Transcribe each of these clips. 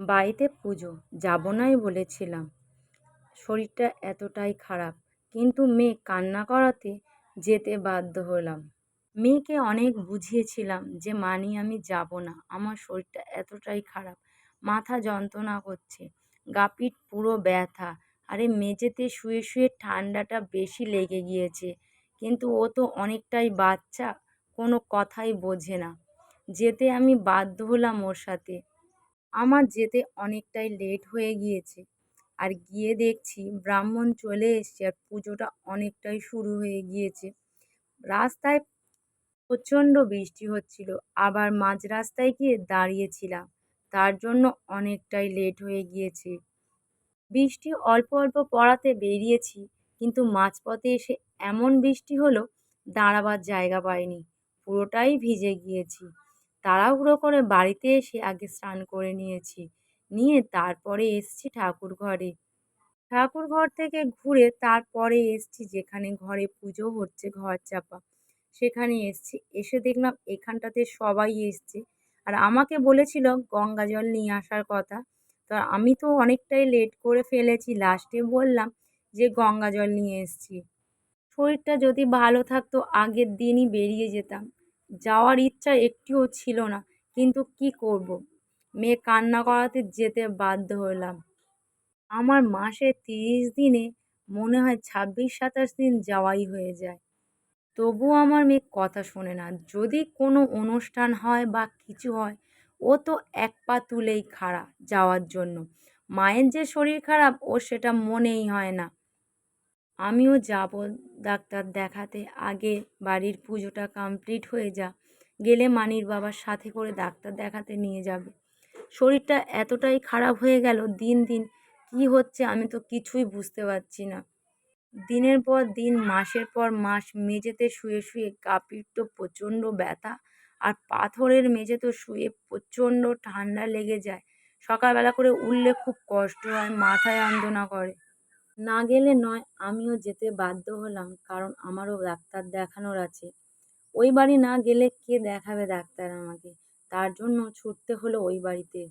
বাড়িতে পুজো, যাব নাই বলেছিলাম। শরীরটা এতটাই খারাপ, কিন্তু মেয়ে কান্না করাতে যেতে বাধ্য হলাম। মেয়েকে অনেক বুঝিয়েছিলাম যে, মানি, আমি যাব না। আমার শরীরটা এতটাই খারাপ। মাথা যন্ত্রণা করছে। গাপিট পুরো ব্যথা। আরে, মেঝেতে শুয়ে শুয়ে ঠান্ডাটা বেশি লেগে গিয়েছে। কিন্তু ও তো অনেকটাই বাচ্চা, কোনো কথাই বোঝে না। যেতে আমি বাধ্য হলাম ওর সাথে। আমার যেতে অনেকটাই লেট হয়ে গিয়েছে। আর গিয়ে দেখছি ব্রাহ্মণ চলে এসছে আর পুজোটা অনেকটাই শুরু হয়ে গিয়েছে। রাস্তায় প্রচণ্ড বৃষ্টি হচ্ছিল। আবার মাঝ রাস্তায় গিয়ে দাঁড়িয়েছিলাম। তার জন্য অনেকটাই লেট হয়ে গিয়েছে। বৃষ্টি অল্প অল্প পড়াতে বেরিয়েছি, কিন্তু মাঝপথে এসে এমন বৃষ্টি হলো, দাঁড়াবার জায়গা পাইনি। পুরোটাই ভিজে গিয়েছি। তাড়াহুড়ো করে বাড়িতে এসে আগে স্নান করে নিয়েছি। নিয়ে তারপরে এসছি ঠাকুর ঘরে। ঠাকুর ঘর থেকে ঘুরে তারপরে এসছি যেখানে ঘরে পুজো হচ্ছে, ঘর চাপা। সেখানে এসছি। এসে দেখলাম এখানটাতে সবাই এসছে। আর আমাকে বলেছিল গঙ্গা জল নিয়ে আসার কথা। তো আমি তো অনেকটাই লেট করে ফেলেছি। লাস্টে বললাম যে গঙ্গা জল নিয়ে এসছি। শরীরটা যদি ভালো থাকতো, আগের দিনই বেরিয়ে যেতাম। যাওয়ার ইচ্ছা একটুও ছিল না, কিন্তু কি করব। মেয়ে কান্না করাতে যেতে বাধ্য হলাম। আমার মাসে তিরিশ দিনে মনে হয় ছাব্বিশ, সাতাশ দিন যাওয়াই হয়ে যায়। তবুও আমার মেয়ে কথা শোনে না। যদি কোনো অনুষ্ঠান হয় বা কিছু হয়, ও তো এক পা তুলেই খাড়া যাওয়ার জন্য। মায়ের যে শরীর খারাপ, ও সেটা মনেই হয় না। আমিও যাব ডাক্তার দেখাতে। আগে বাড়ির পুজোটা কমপ্লিট হয়ে যা, গেলে মানির বাবার সাথে করে ডাক্তার দেখাতে নিয়ে যাবে। শরীরটা এতটাই খারাপ হয়ে গেল দিন দিন, কি হচ্ছে আমি তো কিছুই বুঝতে পারছি না। দিনের পর দিন, মাসের পর মাস, মেঝেতে শুয়ে শুয়ে পিঠ তো প্রচণ্ড ব্যথা, আর পাথরের মেঝে তো শুয়ে প্রচণ্ড ঠান্ডা লেগে যায়। সকালবেলা করে উঠলে খুব কষ্ট হয়, মাথায় যন্ত্রণা করে। না গেলে নয়, আমিও যেতে বাধ্য হলাম কারণ আমারও ডাক্তার দেখানোর আছে। ওই বাড়ি না গেলে কে দেখাবে ডাক্তার আমাকে? তার জন্য ছুটতে হলো ওই বাড়িতে।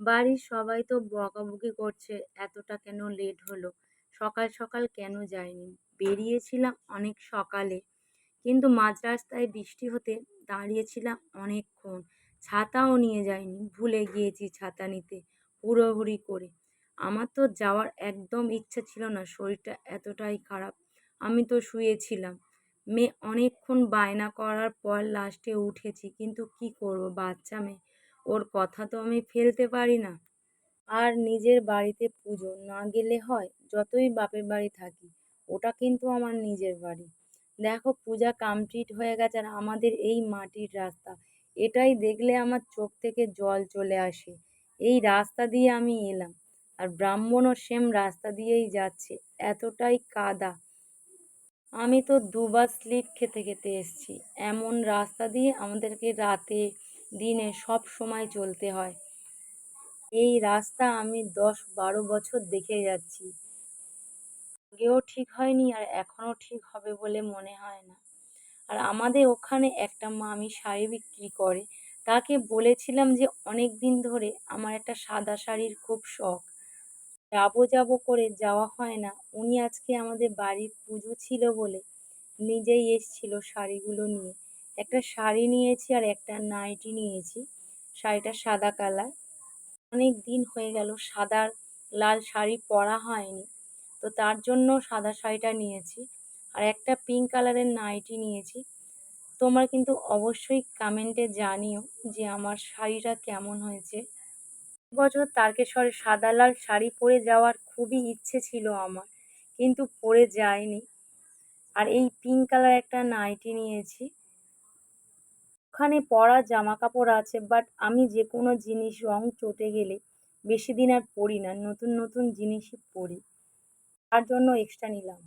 বাড়ির সবাই তো বকাবকি করছে, এতটা কেন লেট হলো? সকাল সকাল কেন যায়নি? বেরিয়েছিলাম অনেক সকালে, কিন্তু মাঝ রাস্তায় বৃষ্টি হতে দাঁড়িয়েছিলাম অনেকক্ষণ। ছাতাও নিয়ে যায়নি ভুলে গিয়েছি ছাতা নিতে, হুড়োহুড়ি করে। আমার তো যাওয়ার একদম ইচ্ছা ছিল না, শরীরটা এতটাই খারাপ। আমি তো শুয়েছিলাম। মেয়ে অনেকক্ষণ বায়না করার পর লাস্টে উঠেছি, কিন্তু কি করব? বাচ্চা মেয়ে, ওর কথা তো আমি ফেলতে পারি না। আর নিজের বাড়িতে পুজো না গেলে হয়, যতই বাপের বাড়ি থাকি, ওটা কিন্তু আমার নিজের বাড়ি। দেখো, পূজা কমপ্লিট হয়ে গেছে আর আমাদের এই মাটির রাস্তা। এটাই দেখলে আমার চোখ থেকে জল চলে আসে। এই রাস্তা দিয়ে আমি এলাম। আর ব্রাহ্মণও সেম রাস্তা দিয়েই যাচ্ছে। এতটাই কাদা। আমি তো দুবার স্লিপ খেতে খেতে এসছি। এমন রাস্তা দিয়ে আমাদেরকে রাতে, দিনে সব সময় চলতে হয়। এই রাস্তা আমি দশ বারো বছর দেখে যাচ্ছি। আগেও ঠিক হয়নি আর এখনও ঠিক হবে বলে মনে হয় না। আর আমাদের ওখানে একটা মামি শাড়ি বিক্রি করে, তাকে বলেছিলাম যে অনেক দিন ধরে আমার একটা সাদা শাড়ির খুব শখ। যাব যাব করে যাওয়া হয় না। উনি আজকে আমাদের বাড়ির পুজো ছিল বলে নিজেই এসছিল শাড়িগুলো নিয়ে। একটা শাড়ি নিয়েছি আর একটা নাইটি নিয়েছি। শাড়িটা সাদা কালার। অনেক দিন হয়ে গেল, সাদা লাল শাড়ি পরা হয়নি। তো তার জন্য সাদা শাড়িটা নিয়েছি। আর একটা পিঙ্ক কালারের নাইটি নিয়েছি। তোমরা কিন্তু অবশ্যই কমেন্টে জানিও যে আমার শাড়িটা কেমন হয়েছে। বছর তারকেশ্বরে সাদা লাল শাড়ি পরে যাওয়ার খুবই ইচ্ছে ছিল আমার, কিন্তু পরে যায়নি আর এই পিঙ্ক কালার একটা নাইটি নিয়েছি। ওখানে পরা জামা কাপড় আছে বাট আমি যে কোনো জিনিস রং চটে গেলে বেশি দিন আর পরি না, নতুন নতুন জিনিসই পরি। তার জন্য এক্সট্রা নিলাম।